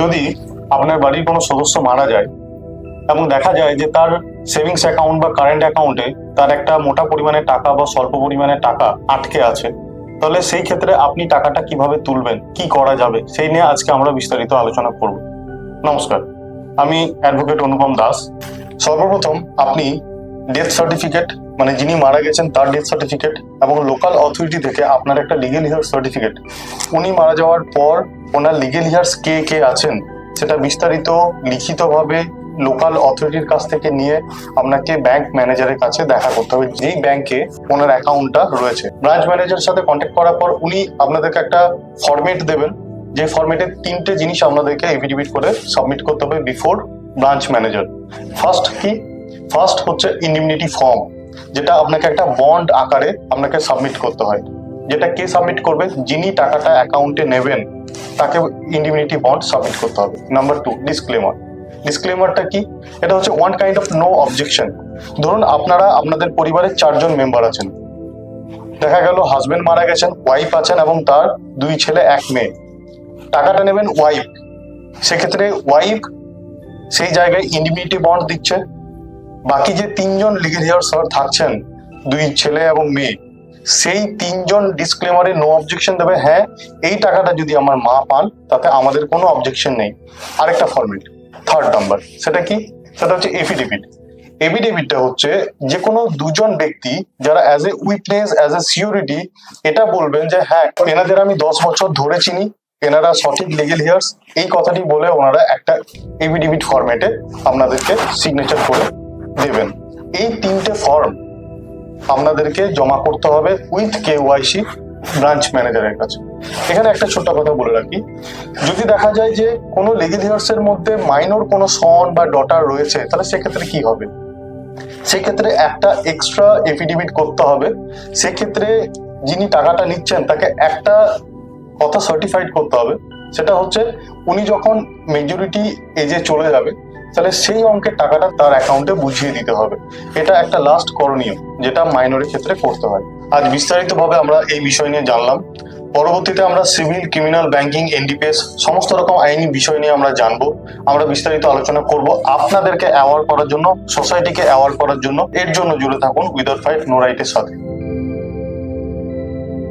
যদি আপনার বাড়ির কোনো সদস্য মারা যায় এবং দেখা যায় যে তার সেভিংস অ্যাকাউন্ট বা কারেন্ট অ্যাকাউন্টে তার একটা মোটা পরিমাণে টাকা বা স্বল্প পরিমাণে টাকা আটকে আছে, তাহলে সেই ক্ষেত্রে আপনি টাকাটা কীভাবে তুলবেন, কি করা যাবে, সেই নিয়ে আজকে আমরা বিস্তারিত আলোচনা করব। নমস্কার, আমি অ্যাডভোকেট অনুপম দাস। সর্বপ্রথম আপনি ডেথ সার্টিফিকেট মানে যিনি মারা গেছেন তার ডেথ সার্টিফিকেট এবং লোকাল অথরিটি থেকে আপনার একটা লিগেল হিয়ার সার্টিফিকেট উনি মারা যাওয়ার পর ওনার লিগেল হিয়ার্স কে কে আছেন, সেটা বিস্তারিত, লিখিতভাবে লোকাল অথরিটির কাছ থেকে নিয়ে আপনাকে ব্যাংক ম্যানেজারের কাছে দেখা করতে হবে, যেই ব্যাংকে ওনার অ্যাকাউন্টটা রয়েছে। ব্রাঞ্চ ম্যানেজারের সাথে কন্ট্যাক্ট করার পর উনি আপনাদেরকে একটা ফরম্যাট দেবেন, যে ফরম্যাটে তিনটে জিনিস আপনাদেরকে এভিডিভিট করে সাবমিট করতে হবে বিফোর ব্রাঞ্চ ম্যানেজার ফার্স্ট কি? ফার্স্ট হচ্ছে ইন্ডিমনিটি ফর্ম যেটা আপনাকে একটা বন্ড আকারে আপনাকে সাবমিট করতে হয়। যেটা কে সাবমিট করবে? যিনি টাকাটা অ্যাকাউন্টে নেবেন, তাকে ইন্ডিমিনিটি বন্ড সাবমিট করতে হবে। নাম্বার টু ডিসক্লেমার ডিসক্লেমারটা কি? এটা হচ্ছে one kind of no objection ধরুন আপনারা, আপনাদের পরিবারের চারজন মেম্বার আছেন। দেখা গেল হাজবেন্ড মারা গেছেন ওয়াইফ আছেন এবং তার দুই ছেলে, এক মেয়ে। টাকাটা নেবেন ওয়াইফ সেক্ষেত্রে ওয়াইফ সেই জায়গায় ইন্ডিমিনিটি বন্ড দিচ্ছে। বাকি যে তিনজন লিগেল হেয়ার স্যার থাকছেন, দুই ছেলে এবং মেয়ে, সেই তিনজন ডিসক্লেমারে নো অবজেকশন দেবে। হ্যাঁ এই টাকাটা যদি আমার মা পান, তাতে আমাদের কোনো অবজেকশন নেই। আরেকটা ফর্মেট থার্ড নাম্বার সেটা কি? সেটা হচ্ছে এফিডেভিট এফিডেভিটটা হচ্ছে যে কোনো দুজন ব্যক্তি যারা as a witness as a surety এটা বলবেন যে হ্যাঁ এনাদের আমি দশ বছর ধরে চিনি, এনারা সঠিক লিগেল হিয়ার্স এই কথাটি বলে ওনারা একটা এফিডেভিট ফরম্যাটে আপনাদেরকে সিগনেচার করে দেবেন এই তিনটে ফর্ম আপনাদেরকে জমা করতে হবে উইথ কে ওয়াইসি ব্রাঞ্চ ম্যানেজারের কাছে। এখানে একটা ছোট্ট কথা বলে রাখি। যদি দেখা যায় যে কোনো লিগেল মধ্যে মাইনর কোনো সন বা ডটার রয়েছে, তাহলে সেক্ষেত্রে কি হবে? সেক্ষেত্রে একটা এক্সট্রা এফিডেভিট করতে হবে। সেক্ষেত্রে যিনি টাকাটা নিচ্ছেন, তাকে একটা কথা সার্টিফাইড করতে হবে। সেটা হচ্ছে, উনি যখন মেজরিটি এজে চলে যাবে তাহলে সেই অঙ্কের টাকাটা তার অ্যাকাউন্টে বুঝিয়ে দিতে হবে। এটা একটা লাস্ট করণীয়, যেটা মাইনরের ক্ষেত্রে করতে হয়। আজ বিস্তারিতভাবে আমরা এই বিষয় নিয়ে জানলাম। পরবর্তীতে আমরা সিভিল ক্রিমিনাল ব্যাংকিং এনডিপিএস সমস্ত রকম আইনি বিষয় নিয়ে আমরা জানব। আমরা বিস্তারিত আলোচনা করব আপনাদেরকে অ্যাওয়ার করার জন্য সোসাইটিকে অ্যাওয়ার করার জন্য। এর জন্য জুড়ে থাকুন উইদাউট ফাইট নো রাইটের সাথে।